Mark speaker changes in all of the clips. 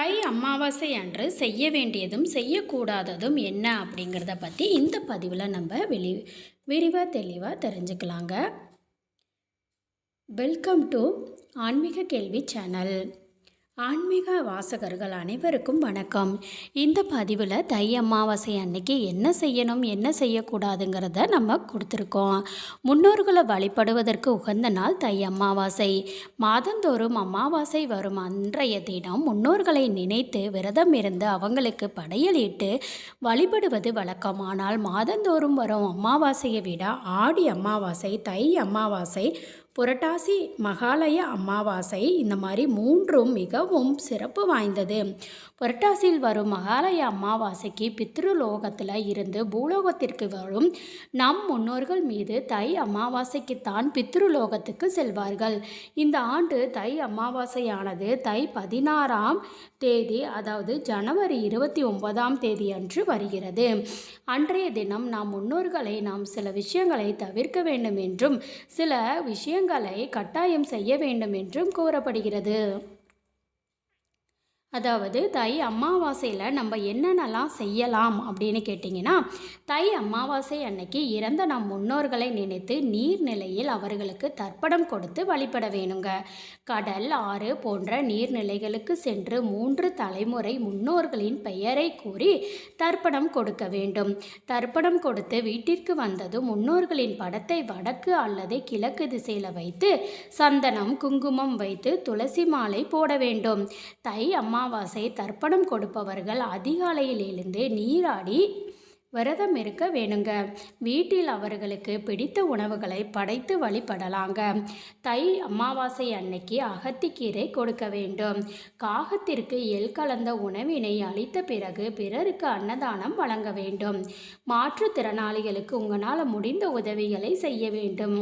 Speaker 1: தை அமாவாசை அன்று செய்ய வேண்டியதும் செய்யக்கூடாததும் என்ன அப்படிங்கிறத பற்றி இந்த பதிவில் நம்ம வெளி விரிவாக தெளிவாக தெரிஞ்சுக்கலாங்க. வெல்கம் டு ஆன்மீக கேள்வி சேனல் ஆன்மீக வாசகர்கள் அனைவருக்கும் வணக்கம். இந்த பதிவில் தை அமாவாசை அன்னைக்கு என்ன செய்யணும் என்ன செய்யக்கூடாதுங்கிறத நம்ம கொடுத்துருக்கோம். முன்னோர்களை வழிபடுவதற்கு உகந்த நாள் தை அமாவாசை. மாதந்தோறும் அமாவாசை வரும் அன்றைய தினம் முன்னோர்களை நினைத்து விரதம் இருந்து அவங்களுக்கு படையலிட்டு வழிபடுவது வழக்கம் ஆனால் மாதந்தோறும் வரும் அமாவாசையை விட ஆடி அமாவாசை தை அமாவாசை புரட்டாசி மகாலய அமாவாசை இந்த மாதிரி மூன்றும் மிகவும் சிறப்பு வாய்ந்தது. புரட்டாசியில் வரும் மகாலய அமாவாசைக்கு பித்ருலோகத்தில் இருந்து பூலோகத்திற்கு வரும் நம் முன்னோர்கள் மீது தை அமாவாசைக்குத்தான் பித்ருலோகத்துக்கு செல்வார்கள். இந்த ஆண்டு தை அமாவாசையானது தை பதினாறாம் தேதி அதாவது ஜனவரி இருபத்தி ஒன்பதாம் தேதி அன்று வருகிறது. அன்றைய தினம் நாம் முன்னோர்களை நாம் சில விஷயங்களை தவிர்க்க வேண்டும் என்றும் சில விஷயங்களை கட்டாயம் செய்ய வேண்டும் என்றும் கூறப்படுகிறது அதாவது தை அமாவாசையில் நம்ம என்னென்னலாம் செய்யலாம் அப்படின்னு கேட்டிங்கன்னா தை அமாவாசை அன்னைக்கு இறந்த நம் முன்னோர்களை நினைத்து நீர்நிலையில் அவர்களுக்கு தர்ப்பணம் கொடுத்து வழிபட வேணுங்க. கடல் ஆறு போன்ற நீர்நிலைகளுக்கு சென்று மூன்று தலைமுறை முன்னோர்களின் பெயரை கூறி தர்ப்பணம் கொடுக்க வேண்டும். தர்ப்பணம் கொடுத்து வீட்டிற்கு வந்ததும் முன்னோர்களின் படத்தை வடக்கு அல்லது கிழக்கு திசையில் வைத்து சந்தனம் குங்குமம் வைத்து துளசி மாலை போட வேண்டும். தை அம்மா அமாவாசை தர்ப்பணம் கொடுப்பவர்கள் அதிகாலையில் எழுந்து நீராடி விரதம் இருக்க வேணுங்க. வீட்டில் அவர்களுக்கு பிடித்த உணவுகளை படைத்து வழிபடலாங்க. தை அமாவாசை அன்னைக்கு அகத்திக்கீரை கொடுக்க வேண்டும். காகத்திற்கு எல் கலந்த உணவினை அளித்த பிறகு பிறருக்கு அன்னதானம் வழங்க வேண்டும். மாற்றுத்திறனாளிகளுக்கு உங்களால் முடிந்த உதவிகளை செய்ய வேண்டும்.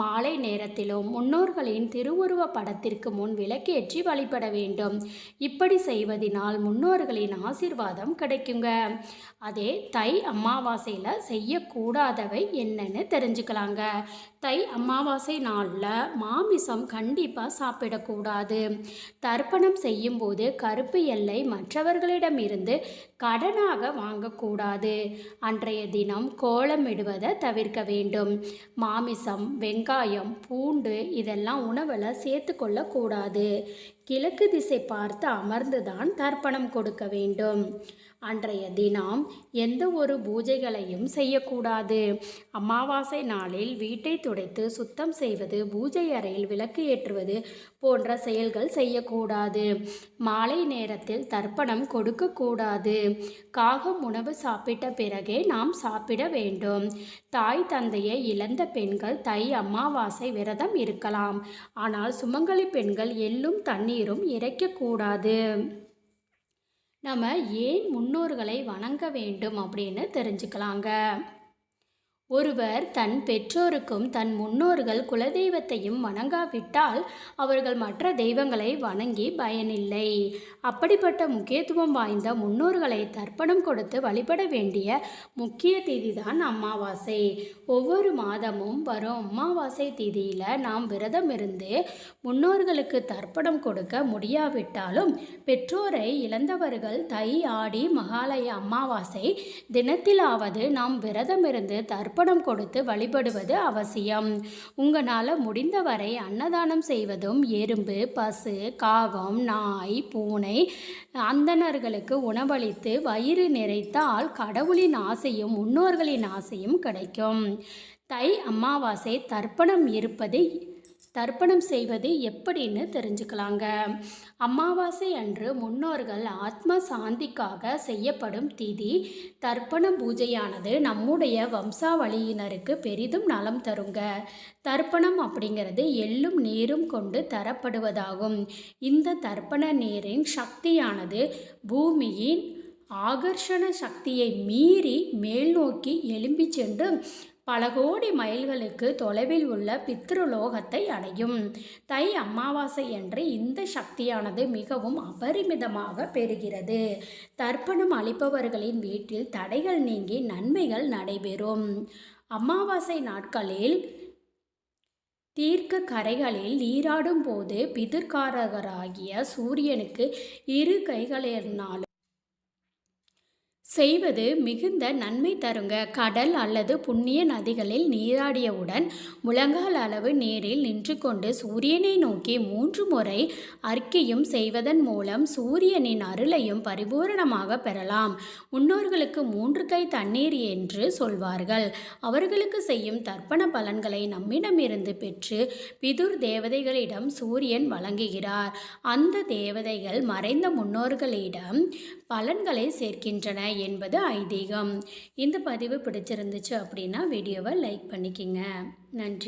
Speaker 1: மாலை நேரத்திலும் முன்னோர்களின் திருவுருவ படத்திற்கு முன் விளக்கேற்றி வழிபட வேண்டும். இப்படி செய்வதினால் முன்னோர்களின் ஆசிர்வாதம் கிடைக்குங்க. அதே தை அமாவாசையில் செய்யக்கூடாதவை என்னன்னு தெரிஞ்சுக்கலாங்க. தை அமாவாசை நாளில் மாமிசம் கண்டிப்பாக சாப்பிடக்கூடாது. தர்ப்பணம் செய்யும்போது கருப்பு எல்லை மற்றவர்களிடமிருந்து கடனாக வாங்கக்கூடாது. அன்றைய தினம் கோலமிடுவதை தவிர்க்க வேண்டும். மாமிசம் வெங்காயம் பூண்டு இதெல்லாம் உணவில் சேர்த்து கொள்ளக்கூடாது கிழக்கு திசை பார்த்து அமர்ந்துதான் தர்ப்பணம் கொடுக்க வேண்டும். அன்றைய தினம் எந்த ஒரு பூஜைகளையும் செய்யக்கூடாது. அமாவாசை நாளில் வீட்டை துடைத்து சுத்தம் செய்வது பூஜை அறையில் விளக்கு ஏற்றுவது போன்ற செயல்கள் செய்யக்கூடாது. மாலை நேரத்தில் தர்ப்பணம் கொடுக்கக்கூடாது. காகம் உணவு சாப்பிட்ட பிறகே நாம் சாப்பிட வேண்டும். தாய் தந்தையை இழந்த பெண்கள் தை அமாவாசை விரதம் இருக்கலாம். ஆனால் சுமங்கலி பெண்கள் எள்ளும் தண்ணீரும் இறைக்கக்கூடாது. நம்ம ஏன் முன்னோர்களை வணங்க வேண்டும் அப்படின்னு தெரிஞ்சுக்கலாங்க. ஒருவர் தன் பெற்றோருக்கும் தன் முன்னோர்கள் குலதெய்வத்தையும் வணங்காவிட்டால் அவர்கள் மற்ற தெய்வங்களை வணங்கி பயனில்லை. அப்படிப்பட்ட முக்கியத்துவம் வாய்ந்த முன்னோர்களை தர்ப்பணம் கொடுத்து வழிபட வேண்டிய முக்கிய திதி தான் அமாவாசை. ஒவ்வொரு மாதமும் வரும் அமாவாசை திதியில் நாம் விரதம் இருந்து முன்னோர்களுக்கு தர்ப்பணம் கொடுக்க முடியாவிட்டாலும் பெற்றோரை இழந்தவர்கள் தை ஆடி மகாலய அமாவாசை தினத்திலாவது நாம் விரதம் இருந்து தர்ப்ப தர்ப்பணம் கொடுத்து வழிபடுவது அவசியம். உங்களால் முடிந்தவரை அன்னதானம் செய்வதும் எறும்பு பசு காகம் நாய் பூனை அந்தணர்களுக்கு உணவளித்து வயிறு நிறைத்தால் கடவுளின் ஆசையும் முன்னோர்களின் ஆசையும் கிடைக்கும். தை அமாவாசை தர்ப்பணம் இருப்பது தர்ப்பணம் செய்வது எப்படின்னு தெரிஞ்சுக்கலாங்க. அமாவாசை அன்று முன்னோர்கள் ஆத்ம சாந்திக்காக செய்யப்படும் திதி தர்ப்பண பூஜையானது நம்முடைய வம்சாவளியினருக்கு பெரிதும் நலம் தருங்க. தர்ப்பணம் அப்படிங்கிறது எள்ளும் நீரும் கொண்டு தரப்படுவதாகும். இந்த தர்ப்பண நீரின் சக்தியானது பூமியின் ஆகர்ஷண சக்தியை மீறி மேல் நோக்கி எழும்பி சென்று பல கோடி மைல்களுக்கு தொலைவில் உள்ள பித்ருலோகத்தை அடையும். தை அமாவாசை என்று இந்த சக்தியானது மிகவும் அபரிமிதமாக பெறுகிறது. தர்ப்பணம் அளிப்பவர்களின் வீட்டில் தடைகள் நீங்கி நன்மைகள் நடைபெறும். அமாவாசை நாட்களில் தீர்க்க கரைகளில் நீராடும் போது பிதிர்காரகராகிய சூரியனுக்கு இரு கைகளினாலும் செய்வது மிகுந்த நன்மை தருங்க. கடல் அல்லது புண்ணிய நதிகளில் நீராடியவுடன் முழங்கால் அளவு நீரில் நின்று கொண்டு சூரியனை நோக்கி மூன்று முறை அர்க்கியும் செய்வதன் மூலம் சூரியனின் அருளையும் பரிபூரணமாக பெறலாம். முன்னோர்களுக்கு மூன்று கை தண்ணீர் என்று சொல்வார்கள். அவர்களுக்கு செய்யும் தர்ப்பண பலன்களை நம்மிடமிருந்து பெற்று பிதுர் தேவதைகளிடம் சூரியன் வழங்குகிறார். அந்த தேவதைகள் மறைந்த முன்னோர்களிடம் பலன்களை சேர்க்கின்றன என்பது ஐதீகம். இந்த பதிவு பிடிச்சிருந்துச்சு அப்படின்னா வீடியோவை லைக் பண்ணிக்கிங்க. நன்றி.